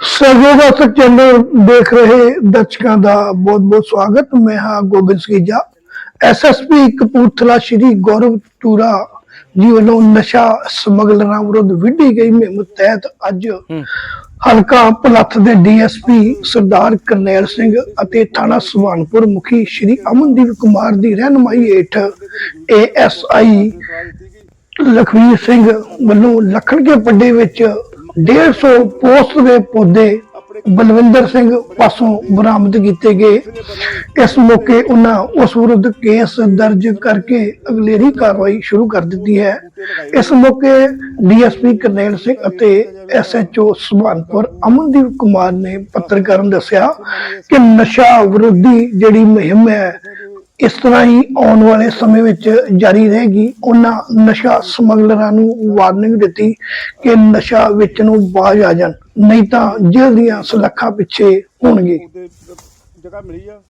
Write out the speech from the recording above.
ਸਹਿਯੋਗਾਤਕ channel ਦੇਖ ਰਹੇ ਦਰਸ਼ਕਾਂ ਦਾ ਬਹੁਤ-ਬਹੁਤ ਸਵਾਗਤ। ਮੈਂ ਹਾਂ ਗੋਬਿੰਦ ਸਗੀਜਾ ਐਸਐਸਪੀ ਕਪੂਰਥਲਾ ਸ਼੍ਰੀ ਗੌਰਵ ਟੂਰਾ ਜੀ ਵੱਲੋਂ ਨਸ਼ਾ ਸਮਗਲਰਾਂ ਵਿਰੁੱਧ ਵਿੱਢੀ ਗਈ ਮੁਹਿੰਮ ਤਹਿਤ ਅੱਜ ਹਲਕਾ ਪਲੱਥ ਦੇ ਡੀਐਸਪੀ ਸਰਦਾਰ ਕਰਨੈਲ ਸਿੰਘ ਅਤੇ ਥਾਣਾ ਸੁਭਾਨਪੁਰ ਮੁਖੀ ਸ਼੍ਰੀ ਅਮਨਦੀਪ ਕੁਮਾਰ ਦੀ ਰਹਿਨਮਾਈ ਹੇਠ ਏਐਸਆਈ ਲਖਵੀਰ ਸਿੰਘ ਵੱਲੋਂ ਲੱਖਣ ਕੇ ਪੱਡੇ ਵਿੱਚ 150 ਪੋਸਟ ਦੇ ਪੌਦੇ ਬਲਵਿੰਦਰ ਸਿੰਘ ਪਾਸੋਂ ਬਰਾਮਦ ਕੀਤੇ ਗਏ। ਇਸ ਮੌਕੇ ਉਹਨਾਂ ਉਸ ਵਿਰੁੱਧ ਕੇਸ ਦਰਜ ਕਰਕੇ ਅਗਲੇਰੀ ਕਾਰਵਾਈ ਸ਼ੁਰੂ ਕਰ ਦਿੱਤੀ ਹੈ। ਇਸ ਮੌਕੇ ਡੀਐਸਪੀ ਕਰਨੈਲ ਸਿੰਘ ਅਤੇ ਐਸਐਚਓ ਸੁਭਾਨਪੁਰ ਅਮਨਦੀਪ ਕੁਮਾਰ ਨੇ ਪੱਤਰਕਾਰਾਂ ਨੂੰ ਦੱਸਿਆ ਕਿ ਨਸ਼ਾ ਵਿਰੋਧੀ ਜਿਹੜੀ ਮੁਹਿੰਮ ਹੈ ਇਸ ਤਰ੍ਹਾਂ ਹੀ ਆਉਣ ਵਾਲੇ ਸਮੇਂ ਵਿੱਚ ਜਾਰੀ ਰਹੇਗੀ ਉਹਨਾਂ ਨਸ਼ਾ ਸਮਗਲਰਾਂ ਨੂੰ ਵਾਰਨਿੰਗ ਦਿੱਤੀ ਕਿ ਨਸ਼ਾ ਵੇਚਣ ਨੂੰ ਬਾਜ਼ ਆ ਜਾਣ, ਨਹੀਂ ਤਾਂ ਜੇਲ੍ਹ ਦੀਆਂ ਸਲਾਖਾਂ ਪਿੱਛੇ ਹੋਣਗੇ। ਜਗ੍ਹਾ ਮਿਲੀ ਆ।